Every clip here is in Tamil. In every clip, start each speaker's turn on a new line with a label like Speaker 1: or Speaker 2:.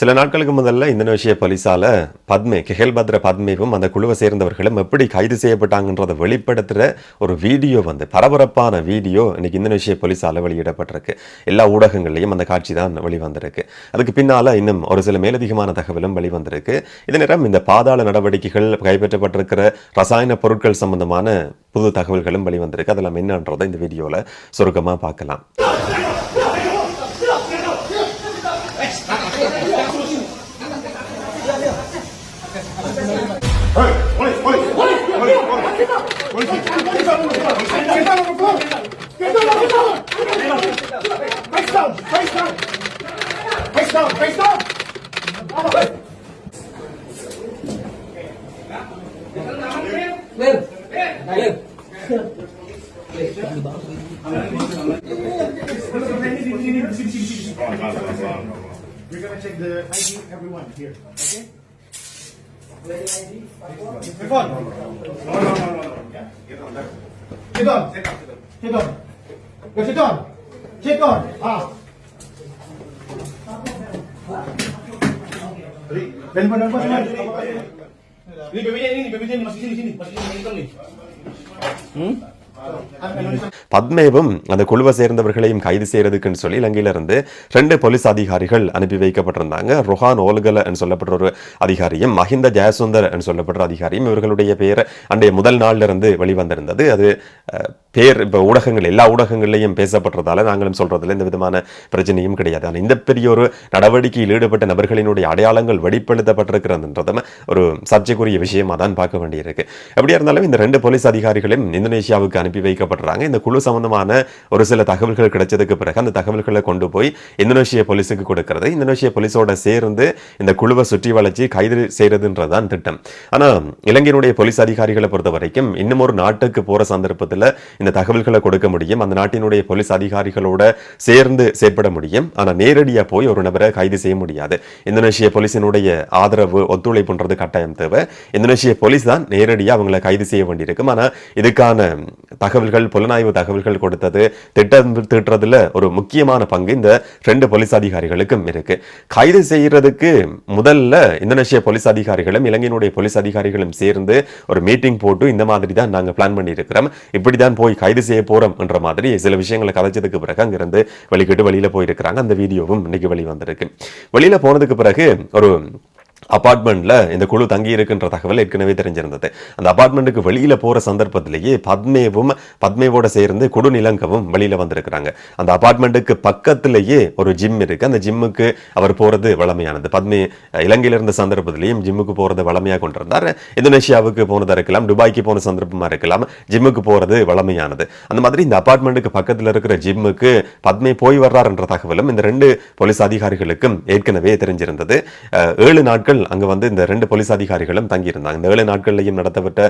Speaker 1: சில நாட்களுக்கு முதல்ல இந்தோனேஷிய போலீஸால் பத்மே கெஹல் பத்ர பத்மேவும் அந்த குழுவை சேர்ந்தவர்களும் எப்படி கைது செய்யப்பட்டாங்கன்றதை வெளிப்படுத்துகிற ஒரு வீடியோ வந்து பரபரப்பான வீடியோ இன்னைக்கு இந்தோனேஷிய போலீஸால் வெளியிடப்பட்டிருக்கு. எல்லா ஊடகங்கள்லையும் அந்த காட்சி தான் வெளிவந்திருக்கு. அதுக்கு பின்னால இன்னும் ஒரு சில மேலதிகமான தகவலும் வெளிவந்திருக்கு. இதே நேரம் இந்த பாதாள நடவடிக்கைகள் கைப்பற்றப்பட்டிருக்கிற ரசாயன பொருட்கள் சம்பந்தமான புது தகவல்களும் வெளிவந்திருக்கு. அதெல்லாம் என்னன்றதை இந்த வீடியோவில் சுருக்கமாக பார்க்கலாம்.
Speaker 2: We're gonna check the ID everyone here, okay? Irfan. No, no, no, no. Get on. Get on. Get on. Get on. Get on. Ah. Beli pun nampak sini. Ini bebeja ni, bebeja ni masih sini, sini. Masih sini, sini. Hmm?
Speaker 1: பத்மேவும் அந்த குழுவை சேர்ந்தவர்களையும் கைது செய்யறதுக்குன்னு சொல்லி இலங்கையிலிருந்து ரெண்டு போலீஸ் அதிகாரிகள் அனுப்பி வைக்கப்பட்டிருந்தாங்க. ரொஹான் ஓல்கல சொல்லப்படுற ஒரு அதிகாரியும் மஹிந்த ஜெயசுந்தர் சொல்லப்படுற அதிகாரியும் இவர்களுடைய பெயர் அன்றைய முதல் நாளிலிருந்து வெளிவந்திருந்தது. அது அஹ், பேர் இப்போ ஊடகங்கள் எல்லா ஊடகங்கள்லையும் பேசப்படுறதால நாங்களும் சொல்றதுல எந்த விதமான பிரச்சனையும் கிடையாது. ஆனால் இந்த பெரிய ஒரு நடவடிக்கையில் ஈடுபட்ட நபர்களினுடைய அடையாளங்கள் வெளிப்படுத்தப்பட்டிருக்கிறதுன்றதும் ஒரு சர்ச்சைக்குரிய விஷயமாக தான் பார்க்க வேண்டியிருக்கு. எப்படியா இருந்தாலும் இந்த ரெண்டு போலீஸ் அதிகாரிகளும் இந்தோனேஷியாவுக்கு அனுப்பி வைக்கப்படுறாங்க. இந்த குழு சம்பந்தமான ஒரு சில தகவல்கள் கிடைச்சதுக்கு பிறகு அந்த தகவல்களை கொண்டு போய் இந்தோனேஷிய போலீஸுக்கு கொடுக்கறது. இந்தோனேஷிய போலீஸோட சேர்ந்து இந்த குழுவை சுற்றி வளைச்சி கைது செய்யறதுன்றதுதான் திட்டம். ஆனால் இலங்கையினுடைய போலீஸ் அதிகாரிகளை பொறுத்த வரைக்கும் இன்னும் ஒரு நாட்டுக்கு போகிற சந்தர்ப்பத்தில் இந்த தகவல்களை கொடுக்க முடியும். அந்த நாட்டினுடைய போலீஸ் அதிகாரிகளோட சேர்ந்து செயற்பட முடியும். ஆனா நேரடியா போய் ஒரு நபரை கைது செய்ய முடியாது. இந்தோனேஷிய போலீஸினுடைய ஆதரவு ஒத்துழைப்புன்றது கட்டாயம் தேவை. இந்தோனேஷிய போலீஸ் தான் நேரடியாக அவங்கள கைது செய்ய வேண்டியிருக்கும். ஆனா இதுக்கான தகவல்கள் புலனாய்வு தகவல்கள் கொடுத்தது திட்டம் திட்டுறதுல ஒரு முக்கியமான பங்கு இந்த ரெண்டு போலீஸ் அதிகாரிகளுக்கும் இருக்கு. கைது செய்யறதுக்கு முதல்ல இந்தோனேஷிய போலீஸ் அதிகாரிகளும் இலங்கையினுடைய போலீஸ் அதிகாரிகளும் சேர்ந்து ஒரு மீட்டிங் போட்டு இந்த மாதிரி தான் நாங்க பிளான் பண்ணியிருக்கிறோம். இப்படி தான் போய் கைது செய்ய போகிறோம் என்ற மாதிரி சில விஷயங்களை கதைச்சதுக்கு பிறகு அங்கிருந்து வெளிக்கிட்டு வெளியில் போயிருக்கிறாங்க. அந்த வீடியோவும் இன்னைக்கு வெளி வந்திருக்கு வெளியில போனதுக்கு பிறகு ஒரு அபார்ட்மெண்ட்ல இந்த குழு தங்கி இருக்குன்ற தகவல் ஏற்கனவே தெரிஞ்சிருந்தது. அந்த அபார்ட்மெண்ட்டுக்கு வெளியில் போகிற சந்தர்ப்பத்திலேயே பத்மேவும் பத்மேவோட சேர்ந்து குடுநிலங்கவும் வெளியில் வந்திருக்கிறாங்க. அந்த அபார்ட்மெண்ட்டுக்கு பக்கத்திலேயே ஒரு ஜிம் இருக்குது அந்த ஜிம்முக்கு அவர் போகிறது வளமையானது. பத்மே இலங்கையில் இருந்த சந்தர்ப்பத்திலையும் ஜிம்முக்கு போகிறது வளமையாக கொண்டிருந்தார். இந்தோனேஷியாவுக்கு போனதாக இருக்கலாம் துபாய்க்கு போன சந்தர்ப்பமாக இருக்கலாம் ஜிம்முக்கு போகிறது வளமையானது. அந்த மாதிரி இந்த அபார்ட்மெண்ட்டுக்கு பக்கத்தில் இருக்கிற ஜிம்முக்கு பத்மே போய் வர்றார் என்ற தகவலும் இந்த ரெண்டு போலீஸ் அதிகாரிகளுக்கும் ஏற்கனவே தெரிஞ்சிருந்தது. ஏழு நாட்கள் அங்க வந்து இந்த ரெண்டு போலீஸ் அதிகாரிகளும் தங்கியிருந்தாங்க. இந்த ஏழு நாட்கள்லையும் நடத்தப்பட்ட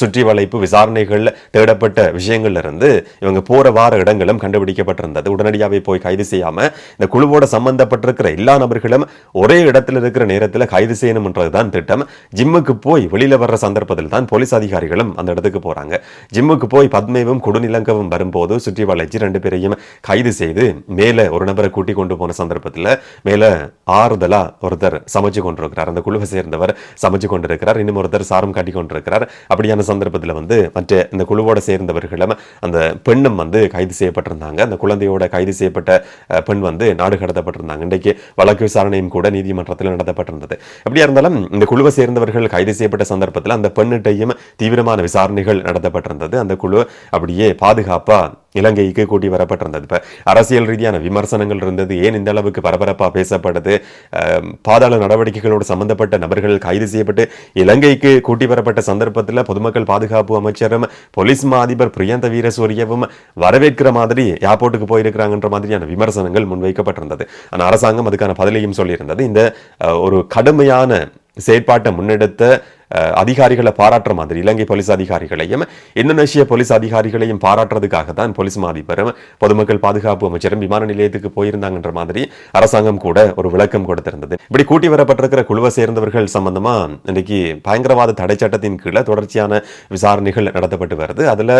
Speaker 1: சுற்றி வளைப்பு விசாரணைகள் தேடப்பட்ட விஷயங்கள்ல இருந்து இவங்க போற வார இடங்களும் கண்டுபிடிக்கப்பட்டிருந்தது. உடனடியாகவே போய் கைது செய்யாம இந்த குழுவோட சம்பந்தப்பட்டிருக்கிற எல்லா நபர்களும் ஒரே இடத்துல இருக்கிற நேரத்தில் கைது செய்யணும்ன்றதுதான் திட்டம். ஜிம்முக்கு போய் வெளியில வர்ற சந்தர்ப்பத்தில் தான் போலீஸ் அதிகாரிகளும் அந்த இடத்துக்கு போறாங்க. ஜிம்முக்கு போய் பத்மேவும் குடுநிலங்கவும் வரும்போது சுற்றி வளைச்சு ரெண்டு பேரையும் கைது செய்து மேல ஒரு நபரை கூட்டி கொண்டு போன சந்தர்ப்பத்தில் மேல ஆறுதலா ஒருத்தர் சமைச்சு கொண்டிருக்கிறார். அந்த குழுவை சேர்ந்தவர் சமைச்சு கொண்டிருக்கிறார். இன்னும் ஒருத்தர் சாரம் காட்டி கொண்டிருக்கிறார். அப்படியான சந்தர்ப்பத்தில் வந்து மற்ற இந்த குழுவோட சேர்ந்தவர்களும் அந்த பெண்ணும் வந்து கைது செய்யப்பட்டிருந்தாங்க. அந்த குழந்தையோட கைது செய்யப்பட்ட பெண் வந்து நாடு கடத்தப்பட்டிருந்தாங்க. இன்றைக்கு வழக்கு விசாரணையும் கூட நீதிமன்றத்தில் நடத்தப்பட்டிருந்தது. எப்படியா இருந்தாலும் இந்த குழுவை சேர்ந்தவர்கள் கைது செய்யப்பட்ட சந்தர்ப்பத்தில் அந்த பெண்ணிட்டையும் தீவிரமான விசாரணைகள் நடத்தப்பட்டிருந்தது. அந்த குழு அப்படியே பாதுகாப்பாக இலங்கைக்கு கூட்டி வரப்பட்டிருந்தது. இப்போ அரசியல் ரீதியான விமர்சனங்கள் இருந்தது. ஏன் இந்த அளவுக்கு பரபரப்பாக பேசப்படுது பாதாள நடவடிக்கைகளோடு சம்பந்தப்பட்ட நபர்கள் கைது செய்யப்பட்டு இலங்கைக்கு கூட்டி வரப்பட்ட சந்தர்ப்பத்தில் பொதுமக்கள் பாதுகாப்பு அமைச்சரும் போலீஸ் மா அதிபர் பிரியந்த வீரசூரியவும் வரவேற்கிற மாதிரி ஏர்போர்ட்டுக்கு போயிருக்கிறாங்கன்ற மாதிரியான விமர்சனங்கள் முன்வைக்கப்பட்டிருந்தது. ஆனால் அரசாங்கம் அதுக்கான பதிலையும் சொல்லியிருந்தது. இந்த ஒரு கடுமையான செயற்பாட்டை முன்னெடுத்த அதிகாரிகளை பாராட்டுற மாதிரி இலங்கை போலீஸ் அதிகாரிகளையும் இந்தோனேஷிய போலீஸ் அதிகாரிகளையும் பாராட்டுறதுக்காக தான் போலீஸ் மா பொதுமக்கள் பாதுகாப்பு அமைச்சரும் விமான நிலையத்துக்கு போயிருந்தாங்கன்ற மாதிரி அரசாங்கம் கூட ஒரு விளக்கம் கொடுத்திருந்தது. இப்படி கூட்டி வரப்பட்டிருக்கிற குழுவை சேர்ந்தவர்கள் சம்பந்தமா இன்னைக்கு பயங்கரவாத தடை சட்டத்தின் கீழே தொடர்ச்சியான விசாரணைகள் நடத்தப்பட்டு வருது. அதுல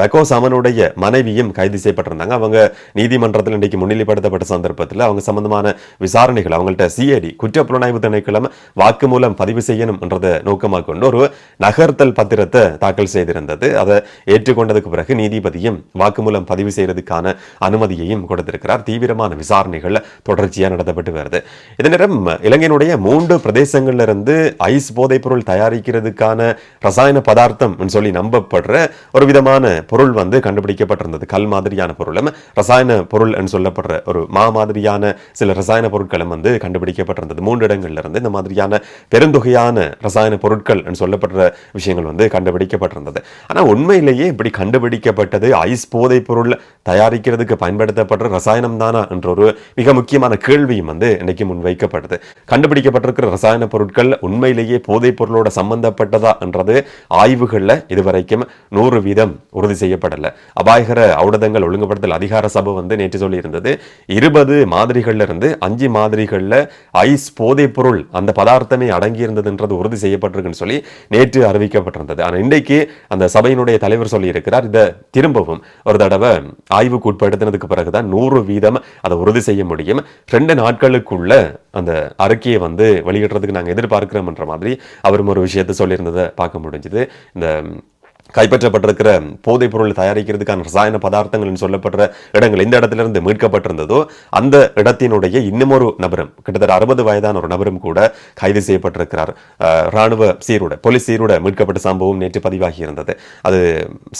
Speaker 1: பெக்கோ சமனுடைய மனைவியும் கைது செய்யப்பட்டிருந்தாங்க. அவங்க நீதிமன்றத்தில் இன்றைக்கு முன்னிலைப்படுத்தப்பட்ட சந்தர்ப்பத்தில் அவங்க சம்பந்தமான விசாரணைகள் அவங்கள்ட்ட சிஐடி குற்றப்புலனாய்வு திணைக்களம் வாக்குமூலம் பதிவு செய்யணும் என்றதை நோக்கமாக கொண்டு ஒரு நகர்த்தல் பத்திரத்தை தாக்கல் செய்திருந்தது. அதை ஏற்றுக்கொண்டதுக்கு பிறகு நீதிபதியும் வாக்குமூலம் பதிவு செய்யறதுக்கான அனுமதியையும் கொடுத்திருக்கிறார். தீவிரமான விசாரணைகள் தொடர்ச்சியாக நடத்தப்பட்டு வருது. இதே நேரம் இலங்கையினுடைய மூன்று பிரதேசங்கள்ல இருந்து ஐஸ் போதைப் பொருள் தயாரிக்கிறதுக்கான ரசாயன பதார்த்தம் சொல்லி நம்பப்படுற ஒரு விதமான பொருள் வந்து கண்டுபிடிக்கப்பட்டிருந்தது. கல் மாதிரியான பொருளும் ரசாயன பொருள் சொல்லப்படுற ஒரு மா மாதிரியான சில ரசாயன பொருட்களும் வந்து கண்டுபிடிக்கப்பட்டிருந்தது. மூன்று இடங்கள்ல இருந்து இந்த மாதிரியான பெருந்தொகையான ரசாயன பொருட்கள் என்று சொல்லப்படுற விஷயங்கள் வந்து கண்டுபிடிக்கப்பட்டிருந்தது. ஆனால் உண்மையிலேயே இப்படி கண்டுபிடிக்கப்பட்டது ஐஸ் போதைப் பொருள் தயாரிக்கிறதுக்கு பயன்படுத்தப்படுற ரசாயனம் தானா என்ற ஒரு மிக முக்கியமான கேள்வியும் வந்து இன்னைக்கு முன்வைக்கப்படுது கண்டுபிடிக்கப்பட்டிருக்கிற ரசாயன பொருட்கள் உண்மையிலேயே போதைப் பொருளோட சம்பந்தப்பட்டதா என்றது ஆய்வுகளில் இதுவரைக்கும் நூறு வீதம் உறுதி செய்யப்படலை. அபாயகர ஔடதங்கள் ஒழுங்குபடுத்தல் அதிகார சபை வந்து நேற்று சொல்லியிருந்தது இருபது மாதிரிகள்ல இருந்து அஞ்சு மாதிரிகளில் ஐஸ் போதைப் பொருள் அந்த பதார்த்தமே அடங்கியிருந்ததுன்றது உறுதி செய்யப்பட்டிருக்கு சொல்லி நேற்று அறிவிக்கப்பட்டிருந்தது. ஆனால் இன்றைக்கு அந்த சபையினுடைய தலைவர் சொல்லி இருக்கிறார் இதை திரும்பவும் ஒரு தடவை ஆய்வுக்கு உட்படுத்தினதுக்கு பிறகுதான் நூறு வீதம் அதை உறுதி செய்ய முடியும். ரெண்டு நாட்களுக்குள்ள அந்த அறிக்கையை வந்து வெளியிடுறதுக்கு நாங்கள் எதிர்பார்க்கிறோம்ன்ற மாதிரி அவரும் ஒரு விஷயத்தை சொல்லியிருந்ததை பார்க்க முடிஞ்சுது. இந்த கைப்பற்றப்பட்டிருக்கிற போதைப் பொருள் தயாரிக்கிறதுக்கான ரசாயன பதார்த்தங்கள் சொல்லப்படுற இடங்கள் எந்த இடத்திலிருந்து மீட்கப்பட்டிருந்ததோ அந்த இடத்தினுடைய இன்னுமொரு நபரும் கிட்டத்தட்ட அறுபது வயதான ஒரு நபரும் கூட கைது செய்யப்பட்டிருக்கிறார். ராணுவ சீருட போலீஸ் சீருட மீட்கப்பட்ட சம்பவம் நேற்று பதிவாகி இருந்தது அது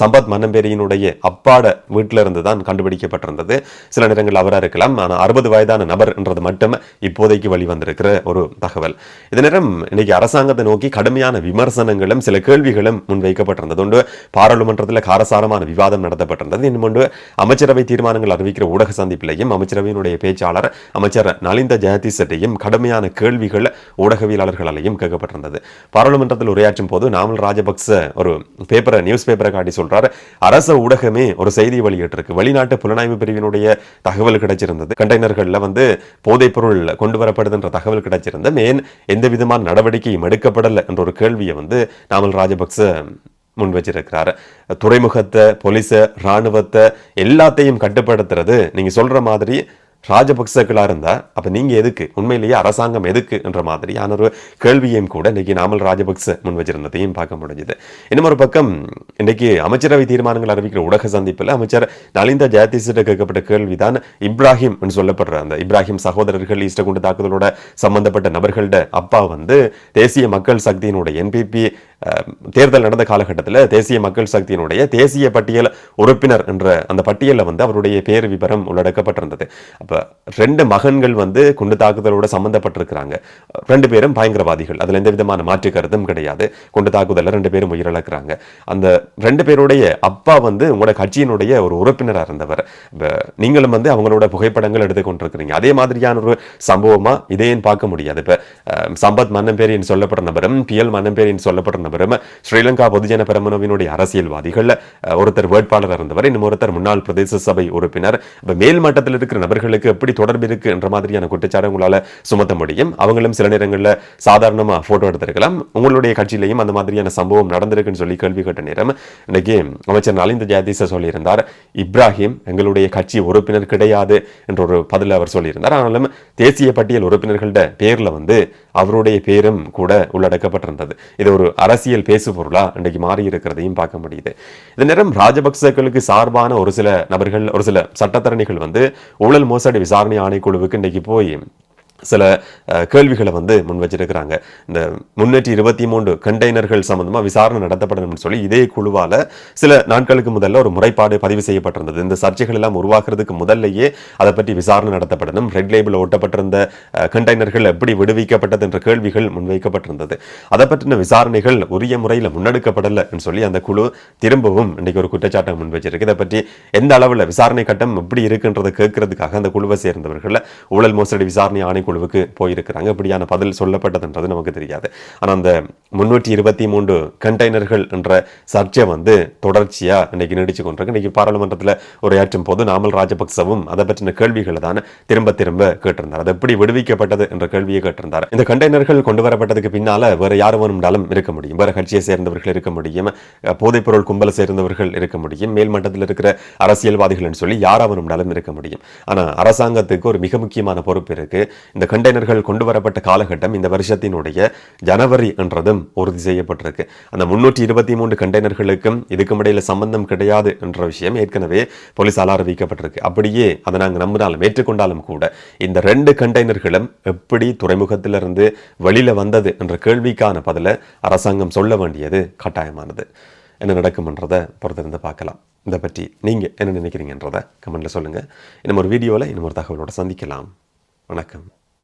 Speaker 1: சம்பத் மன்னம்பேரியினுடைய அப்பாட வீட்டில இருந்து தான் கண்டுபிடிக்கப்பட்டிருந்தது. சில நேரங்கள் அவராக இருக்கலாம் ஆனால் அறுபது வயதான நபர் என்றது மட்டும் இப்போதைக்கு வெளிவந்திருக்கிற ஒரு தகவல். இதே நேரம் இன்னைக்கு அரசாங்கத்தை நோக்கி கடுமையான விமர்சனங்களும் சில கேள்விகளும் முன்வைக்கப்பட்டிருந்தது ஒன்று பாராளுமன்றத்தில் காரசாரமான விவாதம் நடத்தப்பட்டிருந்தது. இன்னும் அமைச்சரவை தீர்மானங்கள் அறிவிக்கிற ஊடக சந்திப்பிலையும் அமைச்சரவையினுடைய பேச்சாளர் அமைச்சர் நலிந்த ஜெயதீசட்டையும் கடுமையான கேள்விகள் ஊடகவியலாளர்களாலையும் கேட்கப்பட்டிருந்தது. பாராளுமன்றத்தில் உரையாற்றும் போது நாமல் ராஜபக்ச ஒரு பேப்பரை நியூஸ் பேப்பரை காட்டி சொல்றாரு அரச ஊடகமே ஒரு செய்தி வெளியிட்டிருக்கு வெளிநாட்டு புலனாய்வு பிரிவினுடைய தகவல் கிடைச்சிருந்தது. கண்டெய்னர்கள்ல வந்து போதைப் பொருள் கொண்டு வரப்படுதுன்ற தகவல் கிடைச்சிருந்த மேன் எந்த விதமான நடவடிக்கையும் எடுக்கப்படலை என்ற ஒரு கேள்வியை வந்து நாமல் ராஜபக்ச முன் வச்சிருக்கிறாரு துறைமுகத்தை போலீஸை ராணுவத்தை எல்லாத்தையும் கட்டுப்படுத்துறது நீங்கள் சொல்கிற மாதிரி ராஜபக்சர்களா இருந்தா அப்ப நீங்க எதுக்கு? உண்மையிலேயே அரசாங்கம் எதுக்கு என்ற மாதிரியான ஒரு கேள்வியையும் கூட இன்னைக்கு நாமல் ராஜபக்ச முன் வச்சிருந்ததையும் பார்க்க முடிஞ்சது. இன்னும் ஒரு பக்கம் இன்னைக்கு அமைச்சரவை தீர்மானங்கள் அறிவிக்கிற ஊடக சந்திப்பில் அமைச்சர் நலிந்த ஜெயதீசிட்ட கேட்கப்பட்ட கேள்விதான் இப்ராஹிம் என்று சொல்லப்படுற அந்த இப்ராஹிம் சகோதரர்கள் ஈஸ்டர் குண்டு தாக்குதலோட சம்பந்தப்பட்ட நபர்களோட அப்பா வந்து தேசிய மக்கள் சக்தியினுடைய என்பிபி தேர்தல் நடந்த காலகட்டத்தில் தேசிய மக்கள் சக்தியினுடைய தேசிய பட்டியல் உறுப்பினர் என்ற அந்த பட்டியலில் வந்து அவருடைய பேர் விபரம் உள்ளடக்கப்பட்டிருந்தது. அப்ப ரெண்டு மகன்கள் வந்து குண்டு தாக்குதலோட சம்பந்தப்பட்டிருக்கிறாங்க. ரெண்டு பேரும் பயங்கரவாதிகள். அதில் எந்த விதமான மாற்று கருத்தும் கிடையாது. குண்டு தாக்குதலில் ரெண்டு பேரும் உயிரிழக்கிறாங்க. அந்த ரெண்டு பேருடைய அப்பா வந்து உங்களோட கட்சியினுடைய ஒரு உறுப்பினராக இருந்தவர். நீங்களும் வந்து அவங்களோட புகைப்படங்கள் எடுத்துக்கொண்டிருக்கிறீங்க அதே மாதிரியான ஒரு சம்பவமா இதையும் பார்க்க முடியாது. இப்போ சம்பத் மன்னம்பேரின் சொல்லப்படுற நபரும் பிஎல் மன்னம்பேரின் சொல்லப்படுற நபரும் ஸ்ரீலங்கா பொதுஜன பெரமனவினுடைய அரசியல்வாதிகள் ஒருத்தர் வேட்பாளர் இருந்தவர் இன்னும் ஒருத்தர் முன்னாள் பிரதேச சபை உறுப்பினர். மேல் மட்டத்தில் இருக்கிற நபர்களுக்கு எப்படி தொடர்பு இருக்குன்ற மாதிரியான குற்றச்சாட்டு உங்களால் சுமத்த முடியும். அவங்களும் சில நேரங்களில் சாதாரணமா போட்டோ எடுத்திருக்கலாம். உங்களுடைய கட்சியிலையும் அந்த மாதிரியான சம்பவம் நடந்திருக்குன்னு சொல்லி கேள்வி கேட்ட நேரம் இன்னைக்கு அமைச்சர் நலிந்த ஜெயதீச சொல்லியிருந்தார் இப்ராஹிம் எங்களுடைய கட்சி உறுப்பினர் கிடையாது என்ற ஒரு பதில் அவர் சொல்லியிருந்தார். ஆனாலும் தேசிய பட்டியல் உறுப்பினர்களோட பேர்ல வந்து அவருடைய பேரும் கூட உள்ளடக்கப்பட்டிருந்தது. இது ஒரு அரசியல் பேசு பொருளா இன்றைக்கு மாறி இருக்கிறதையும் பார்க்க முடியுது. இந்த நேரம் ராஜபக்சேக்களுக்கு சார்பான ஒரு சில நபர்கள் ஒரு சில சட்டத்தரணிகள் வந்து ஊழல் மோசடி விசாரணை ஆணைக்குழுவுக்கு இன்னைக்கு போய் சில கேள்விகளை வந்து முன் வச்சிருக்கிறாங்க இந்த முன்னூற்றி இருபத்தி மூன்று கண்டெய்னர்கள் சம்பந்தமா விசாரணை நடத்தப்படணும்னு சொல்லி இதே குழுவால சில நாட்களுக்கு முதல்ல ஒரு முறைப்பாடு பதிவு செய்யப்பட்டிருந்தது. இந்த சர்ச்சைகள் எல்லாம் உருவாக்குறதுக்கு முதல்லையே அதை பற்றி விசாரணை நடத்தப்படணும். ரெட் லேபிள் ஒட்டப்பட்டிருந்த கண்டெய்னர்கள் எப்படி விடுவிக்கப்பட்டது என்ற கேள்விகள் முன்வைக்கப்பட்டிருந்தது. அதை பற்றின விசாரணைகள் உரிய முறையில் முன்னெடுக்கப்படலைன்னு சொல்லி அந்த குழு திரும்பவும் இன்னைக்கு ஒரு குற்றச்சாட்டை முன் வச்சிருக்கு இதை பற்றி எந்த அளவில் விசாரணை கட்டம் எப்படி இருக்குன்றதை கேட்கறதுக்காக அந்த குழுவை சேர்ந்தவர்கள் ஊழல் மோசடி விசாரணை ஆணைக்குழு குழுவுக்கு போயிருக்கிறாங்க. இப்படியான பதில் சொல்லப்பட்டதுன்றது நமக்கு தெரியாது. ஆனால் அந்த முன்னூற்றி இருபத்தி மூன்று கண்டெய்னர்கள் என்ற சர்ச்சை வந்து தொடர்ச்சியாக இன்னைக்கு நீடிச்சு கொண்டிருக்கு. இன்னைக்கு பாராளுமன்றத்தில் உரையாற்றும் போது நாமல் ராஜபக்சவும் அதை பற்றின கேள்விகளை தான் திரும்ப திரும்ப கேட்டிருந்தார். அது எப்படி விடுவிக்கப்பட்டது என்ற கேள்வியை கேட்டிருந்தார். இந்த கண்டெய்னர்கள் கொண்டு வரப்பட்டதுக்கு பின்னால் வேறு யார் வேணும்னாலும் இருக்க முடியும். வேறு கட்சியை சேர்ந்தவர்கள் இருக்க முடியும். போதைப்பொருள் கும்பலை சேர்ந்தவர்கள் இருக்க முடியும். மேல்மட்டத்தில் இருக்கிற அரசியல்வாதிகள்னு சொல்லி யாரா வேணும்னாலும் இருக்க முடியும். ஆனால் அரசாங்கத்துக்கு ஒரு மிக முக்கியமான பொறுப்பு இருக்குது இந்த கண்டெய்னர்கள் கொண்டு வரப்பட்ட காலகட்டம் இந்த வருஷத்தினுடைய ஜனவரி என்றதும் உறுதி செய்யப்பட்டிருக்கு. அந்த முன்னூற்றி இருபத்தி மூன்று கண்டெய்னர்களுக்கும் இதுக்கும் இடையில சம்பந்தம் கிடையாது என்ற விஷயம் ஏற்கனவே போலீசால் அறிவிக்கப்பட்டிருக்கு. அப்படியே அதை நாங்கள் நம்பினாலும் ஏற்றுக்கொண்டாலும் கூட இந்த ரெண்டு கண்டெய்னர்களும் எப்படி துறைமுகத்திலிருந்து வெளியில வந்தது என்ற கேள்விக்கான பதில அரசாங்கம் சொல்ல வேண்டியது கட்டாயமானது. என்ன நடக்கும்ன்றதை பொறுத்திருந்து பார்க்கலாம். இதை பற்றி நீங்க என்ன நினைக்கிறீங்கன்றதை கமெண்ட்டில் சொல்லுங்க. இன்னும் ஒரு வீடியோவில் இன்னும் ஒரு தகவலோட சந்திக்கலாம். வணக்கம்.